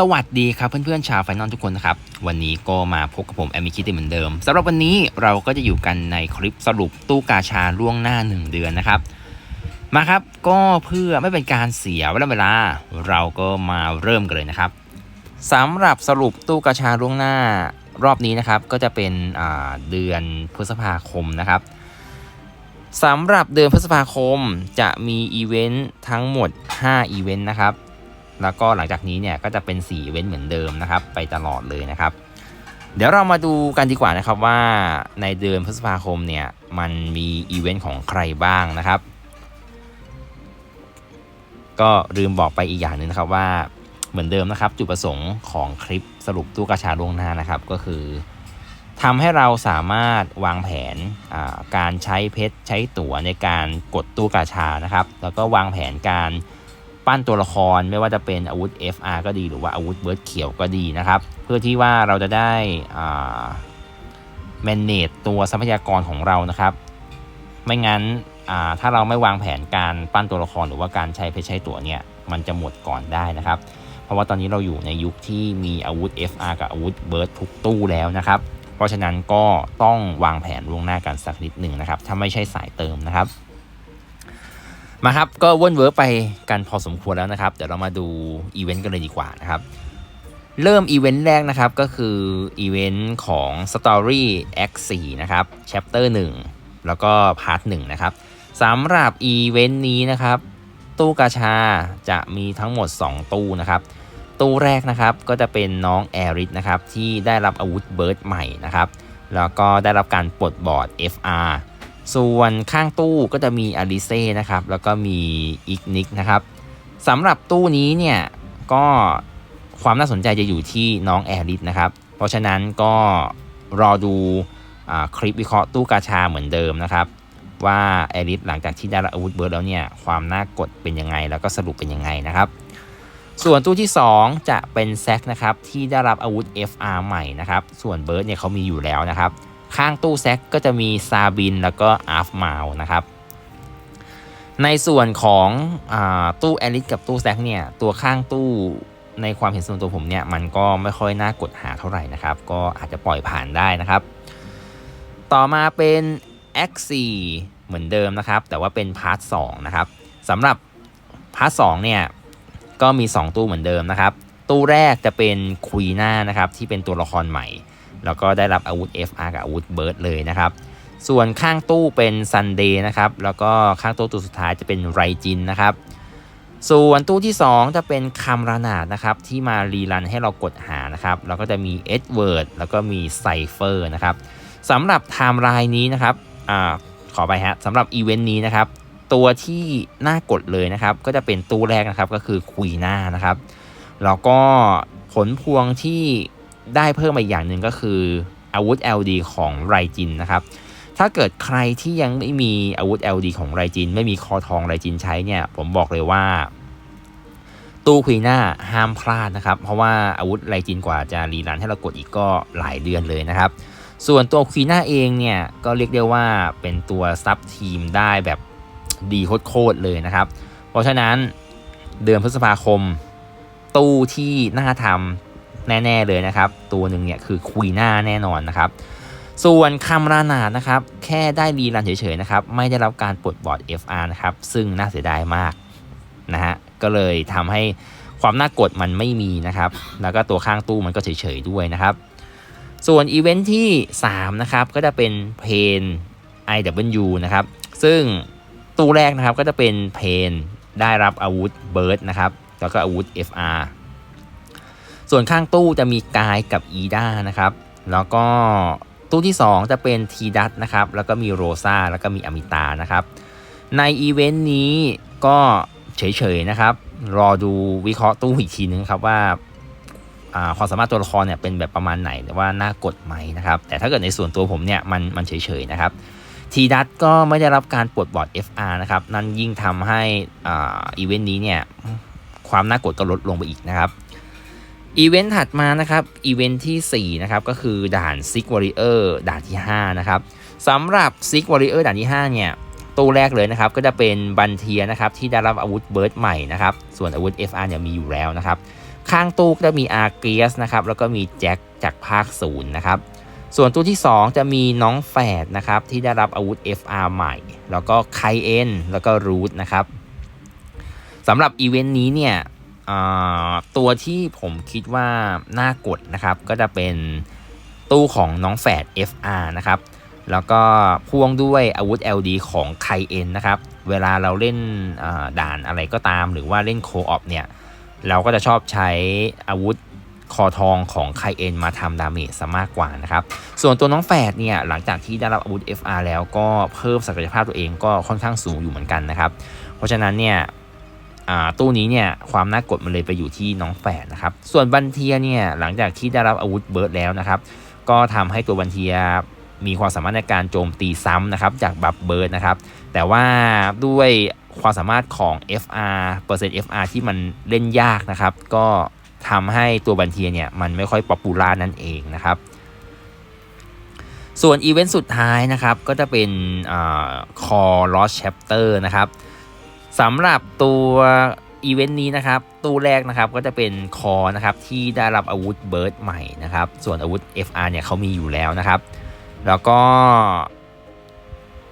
สวัสดีครับเพื่อนๆชาวไฟนอลทุกคนนะครับ วันนี้ก็มาพบกับผมแอมมิคิดเหมือนเดิมสำหรับวันนี้เราก็จะอยู่กันในคลิปสรุปตู้กาชาล่วงหน้า 1 เดือนนะครับ มาครับก็เพื่อไม่เป็นการเสียเวลาเวลา เราก็มาเริ่มกันเลยนะครับสำหรับสรุปตู้กาชาล่วงหน้ารอบนี้นะครับก็จะเป็นเดือนพฤษภาคมนะครับสำหรับเดือนพฤษภาคมจะมีอีเวนต์ทั้งหมด 5 อีเวนต์นะครับ แล้วก็หลังจากนี้เนี่ยก็จะเป็น4อีเว้นเหมือนเดิมนะครับ ไปตลอดเลยนะครับ เดี๋ยวเรามาดูกันดีกว่านะครับว่าในเดือนพฤษภาคมเนี่ยมันมีอีเวนต์ของใครบ้างนะครับ ก็ลืมบอกไปอีกอย่างหนึ่งนะครับว่าเหมือนเดิมนะครับ จุดประสงค์ของคลิปสรุปตู้กระชาล่วงหน้านะครับก็คือทำให้เราสามารถวางแผนการใช้เพชรใช้ตั๋วในการกดตู้กาชานะครับ แล้วก็วางแผนการ ปั้นตัวละครไม่ว่าจะเป็นอาวุธ FR ก็ดีหรือว่าอาวุธเบิร์ดเขียวก็ดีนะครับ เพื่อที่ว่าเราจะได้แมนเนจตัวทรัพยากรของเรานะครับ ไม่งั้นถ้าเราไม่วางแผนการปั้นตัวละครหรือว่าการใช้เพชรใช้ตัวเนี่ยมันจะหมดก่อนได้นะครับ เพราะว่าตอนนี้เราอยู่ในยุคที่มีอาวุธ FR กับอาวุธเบิร์ดทุกตู้แล้วนะครับ เพราะฉะนั้นก็ต้องวางแผนล่วงหน้ากันสักนิดหนึ่งนะครับ ถ้าไม่ใช่สายเติมนะครับ มาครับ ก็วนเวิร์ไปกันพอสมควรแล้วนะครับ เดี๋ยวเรามาดูอีเวนต์กันเลยดีกว่านะครับ เริ่มอีเวนต์แรกนะครับ ก็คืออีเวนต์ของ Story X4 นะครับ Chapter 1 แล้วก็พาร์ท1นะครับสำหรับอีเวนต์นี้นะครับ ตู้กาชาจะมีทั้งหมด 2 ตู้นะครับ ตู้แรกนะครับก็จะเป็นน้องแอริสนะครับ ที่ได้รับอาวุธเบิร์ดใหม่นะครับ แล้วก็ได้รับการปลดบอร์ด FR ส่วนข้างตู้ก็จะมีอาริเซ่นะครับ แล้วก็มีอิกนิกนะครับสำหรับตู้นี้เนี่ยก็ความน่าสนใจจะอยู่ที่น้องแอริสนะครับ เพราะฉะนั้นก็รอดูคลิปวิเคราะห์ตู้กาชาเหมือนเดิมนะครับ ว่าแอริสหลังจากที่ได้รับอาวุธเบิร์ดแล้วเนี่ย ความน่ากดเป็นยังไง แล้วก็สรุปเป็นยังไงนะครับ ส่วนตู้ที่ 2 จะเป็นแซกนะครับที่ได้รับอาวุธ FR ใหม่นะครับ ส่วนเบิร์ดเนี่ยเขามีอยู่แล้วนะครับ ข้างตู้แซกก็จะมีซาบินแล้วก็อาร์ฟมาลนะครับ ในส่วนของอตู้แอลิสกับตู้แซกเนี่ยตัวข้างตู้ในความเห็นส่วนตัวผมเนี่ยมันก็ไม่ค่อยน่ากดหาเท่าไหร่นะครับ ก็อาจจะปล่อยผ่านได้นะครับ ต่อมาเป็น X4 เหมือนเดิมนะครับ แต่ว่าเป็นพาร์ท2นะครับสำหรับพาร์ท2เนี่ยก็มี 2 ตู้เหมือนเดิมนะครับ ตู้แรกจะเป็นคุยหน่านะครับที่เป็นตัวละครใหม่ แล้วก็ได้รับอาวุธ FR กับอาวุธเบิร์ดเลยนะครับ ส่วนข้างตู้เป็นซันเดย์นะครับ แล้วก็ข้างตู้ตัวสุดท้ายจะเป็นไรจินนะครับ ส่วนตู้ที่ 2 จะเป็นคำรานาดนะครับที่มารีรันให้เรากดหานะครับ แล้วก็จะมีเอ็ดเวิร์ดแล้วก็มีไซเฟอร์นะครับสำหรับไทม์ไลน์นี้นะครับอ่าขอไปฮะสำหรับอีเวนต์นี้นะครับตัวที่น่ากดเลยนะครับ ก็จะเป็นตู้แรกนะครับก็คือคุยหน้านะครับแล้วก็ผลพวงที่ ได้เพิ่มมาอีกอย่างหนึ่งก็คืออาวุธ LD ของไรจินนะครับ ถ้าเกิดใครที่ยังไม่มีอาวุธ LD ของไรจิน ไม่มีคอทองไรจินใช้เนี่ย ผมบอกเลยว่า ตู้คุยหน้าห้ามพลาดนะครับ เพราะว่าอาวุธไรจินกว่าจะรีรันให้เรากดอีกก็หลายเดือนเลยนะครับ ส่วนตัวคุยหน้าเองเนี่ย ก็เรียกได้ว่าเป็นตัวซับทีมได้แบบดีโคตรเลยนะครับ เพราะฉะนั้นเดือนพฤษภาคม ตู้ที่น่าทำ แน่ๆเลยนะครับ ตัวหนึ่งเนี่ยคือคุยหน้าแน่นอนนะครับ ส่วนคำรานาดนะครับ แค่ได้รีรันเฉยๆนะครับ ไม่ได้รับการปลดบอร์ด FR นะครับ ซึ่งน่าเสียดายมากนะฮะก็เลยทำให้ความน่ากดมันไม่มีนะครับ แล้วก็ตัวข้างตู้มันก็เฉยๆด้วยนะครับ ส่วนอีเวนท์ที่ 3 นะครับ ก็จะเป็นเพน IW นะครับ ซึ่งตู้แรกนะครับก็จะเป็นเพนได้รับอาวุธเบิร์ดนะครับ แล้วก็อาวุธ FR ส่วนข้างตู้จะมีกายกับอีด้านะครับ แล้วก็ตู้ที่ 2 จะเป็นทีดัตนะครับ แล้วก็มีโรซาแล้วก็มีอมิตานะครับ ในอีเวนต์นี้ก็เฉยๆนะครับ รอดูวิเคราะห์ตู้อีกทีนึงครับว่าความสามารถตัวละครเนี่ยเป็นแบบประมาณไหนแต่ว่าน่ากดไหมนะครับ แต่ถ้าเกิดในส่วนตัวผมเนี่ยมันมันเฉยๆนะครับทีดัตก็ไม่ได้รับการปลดบอร์ด FR นะครับ นั่นยิ่งทำให้อีเวนต์นี้เนี่ยความน่ากดก็ลดลงไปอีกนะครับ อีเวนต์ถัดมานะครับ อีเวนต์ที่ 4 นะครับ ก็คือด่านซิกวอริเออร์ด่านที่ 5 นะครับสำหรับซิกวอริเออร์ด่านที่ 5 เนี่ยตู้แรกเลยนะครับ ก็จะเป็นบันเทียนะครับ ที่ได้รับอาวุธเบิร์ดใหม่นะครับ ส่วนอาวุธ FR เนี่ยมีอยู่แล้วนะครับ ข้างตู้ก็จะมีอาร์เกียสนะครับ แล้วก็มีแจ็คจากภาคศูนย์นะครับ ส่วนตู้ที่ 2 จะมีน้องแฝดนะครับ ที่ได้รับอาวุธ FR ใหม่ แล้วก็ไคเอนแล้วก็รูทนะครับสำหรับอีเวนต์นี้เนี่ย ตัวที่ผมคิดว่าน่ากดนะครับ ก็จะเป็นตู้ของน้องแฝด FR นะครับ แล้วก็พ่วงด้วยอาวุธ LD ของไคเอ็นนะครับ เวลาเราเล่นด่านอะไรก็ตาม หรือว่าเล่นโคออปเนี่ย เราก็จะชอบใช้อาวุธคอทองของไคเอ็นมาทำดาเมจซะมากกว่านะครับ ส่วนตัวน้องแฝดเนี่ยหลังจากที่ได้รับอาวุธ FR แล้วก็เพิ่มศักยภาพตัวเองก็ค่อนข้างสูงอยู่เหมือนกันนะครับ เพราะฉะนั้นเนี่ย ตู้นี้เนี่ยความน่ากดมันเลยไปอยู่ที่น้องแฝดนะครับ ส่วนบันเทียเนี่ยหลังจากที่ได้รับอาวุธเบิร์ดแล้วนะครับ ก็ทำให้ตัวบันเทียมีความสามารถในการโจมตีซ้ำนะครับจากบัฟเบิร์ดนะครับ แต่ว่าด้วยความสามารถของ FR เปอร์เซ็นต์ FR ที่มันเล่นยากนะครับ ก็ทำให้ตัวบันเทียเนี่ยมันไม่ค่อยป๊อปปูล่านั่นเองนะครับ ส่วนอีเวนต์สุดท้ายนะครับ ก็จะเป็นคอ Lost Chapter นะครับ สำหรับตัวอีเวนต์นี้นะครับ ตู้แรกนะครับก็จะเป็นคอนะครับที่ได้รับอาวุธเบิร์ดใหม่นะครับ ส่วนอาวุธ FR เนี่ยเขามีอยู่แล้วนะครับ แล้วก็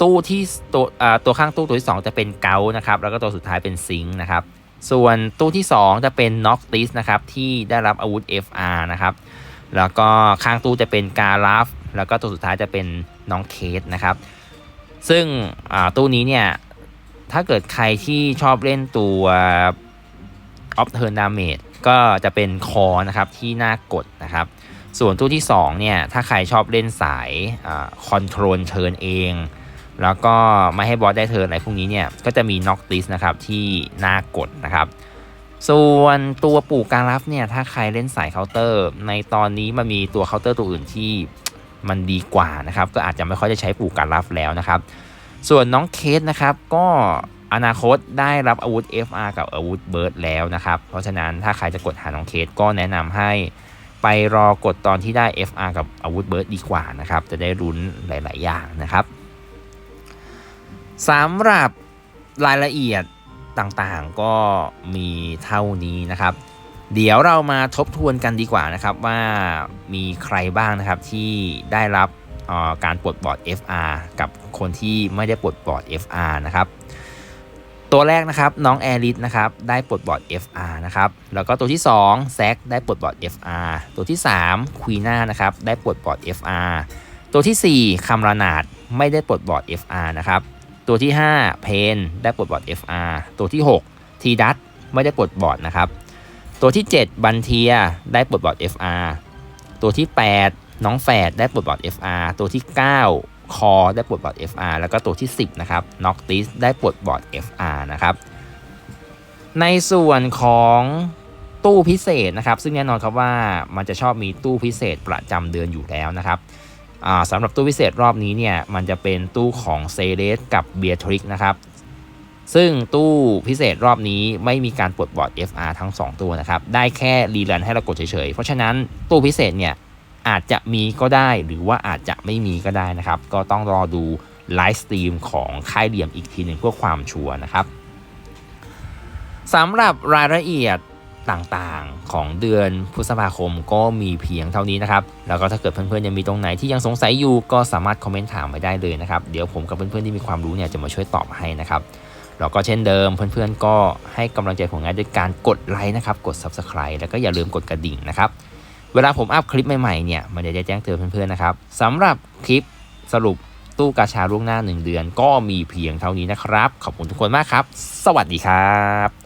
ตู้ที่ตัวตัวข้างตู้ตัวที่ 2 จะเป็นเกานะครับ แล้วก็ตัวสุดท้ายเป็นซิงค์นะครับ ส่วนตู้ที่ 2 จะเป็นน็อกติสนะครับที่ได้รับอาวุธ FR นะครับ แล้วก็ข้างตู้จะเป็นการาฟแล้วก็ตัวสุดท้ายจะเป็นน้องเคสนะครับ ซึ่งตู้นี้เนี่ย ถ้าเกิดใครที่ชอบเล่นตัวออฟเทิร์นดาเมจก็จะเป็นคอนะครับที่น่ากดนะครับ ส่วนตู้ที่2เนี่ยถ้าใครชอบเล่นสายคอนโทรลเทิร์นเอง แล้วก็ไม่ให้บอสได้เทิร์นอะไรพวกนี้เนี่ยก็จะมีน็อกติสนะครับที่น่ากดนะครับ ส่วนตัวปู่การรับเนี่ยถ้าใครเล่นสายเคาน์เตอร์ ในตอนนี้มันมีตัวเคาน์เตอร์ตัวอื่นที่มันดีกว่านะครับก็อาจจะไม่ค่อยจะใช้ปู่การรับแล้วนะครับ ส่วนน้องเคสนะครับก็อนาคตได้รับอาวุธ FR กับอาวุธเบิร์ดแล้วนะครับ เพราะฉะนั้นถ้าใครจะกดหาน้องเคสก็แนะนำให้ไปรอกดตอนที่ได้ FR กับอาวุธเบิร์ดดีกว่านะครับ จะได้รุ้นหลาย ๆ อย่างนะครับสำหรับรายละเอียดต่างๆก็มีเท่านี้นะครับ เดี๋ยวเรามาทบทวนกันดีกว่านะครับว่ามีใครบ้างนะครับที่ได้รับ การปลดบอร์ด FR กับคนที่ไม่ได้ปลดบอร์ด FR นะครับ ตัวแรกนะครับน้องแอริสนะครับได้ปลดบอร์ด FR นะครับแล้วก็ตัวที่2แซกได้ปลดบอร์ด FR ตัวที่3ควีน่านะครับได้ปลดบอร์ด FR ตัวที่4คัมรานาดไม่ได้ปลดบอร์ด FR นะครับตัวที่ 5 เพนได้ปลดบอร์ด FR ตัวที่6ทีดัตไม่ได้ปลดบอร์ดนะครับตัวที่ 7 บันเทียได้ปลดบอร์ด FR ตัวที่ 8น้องแฝดได้ปลดบอร์ด FR ตัวที่ 9 คอได้ปลดบอร์ด FR แล้วก็ตัวที่ 10 นะครับน็อกติสได้ปลดบอร์ด FR นะครับในส่วนของตู้พิเศษนะครับ ซึ่งแน่นอนครับว่ามันจะชอบมีตู้พิเศษประจำเดือนอยู่แล้วนะครับสำหรับตู้พิเศษรอบนี้เนี่ยมันจะเป็นตู้ของเซเลสกับเบียทริกนะครับซึ่งตู้พิเศษรอบนี้ไม่มีการปลดบอร์ด FR ทั้ง 2 ตัวนะครับ ได้แค่รีรันให้เรากดเฉยๆ เพราะฉะนั้นตู้พิเศษเนี่ย อาจจะมีก็ได้หรือว่าอาจจะไม่มีก็ได้นะครับ ก็ต้องรอดูไลฟ์สตรีมของค่ายเหลี่ยมอีกทีหนึ่งเพื่อความชัวร์นะครับสำหรับรายละเอียดต่างๆของเดือนพฤษภาคมก็มีเพียงเท่านี้นะครับ แล้วก็ถ้าเกิดเพื่อนๆยังมีตรงไหนที่ยังสงสัยอยู่ก็สามารถคอมเมนต์ถามไว้ได้เลยนะครับ เดี๋ยวผมกับเพื่อนๆที่มีความรู้เนี่ยจะมาช่วยตอบให้นะครับแล้วก็เช่นเดิมเพื่อนๆก็ให้กำลังใจผมงานด้วยการกดไลค์นะครับ กด Subscribe แล้วก็อย่าลืมกดกระดิ่งนะครับ เวลาผมอัพคลิปใหม่ๆเนี่ยมันจะแจ้งเตือนเพื่อนๆนะครับสำหรับคลิปสรุปตู้กาชาล่วงหน้า 1 เดือน ก็มีเพียงเท่านี้นะครับ ขอบคุณทุกคนมากครับ สวัสดีครับ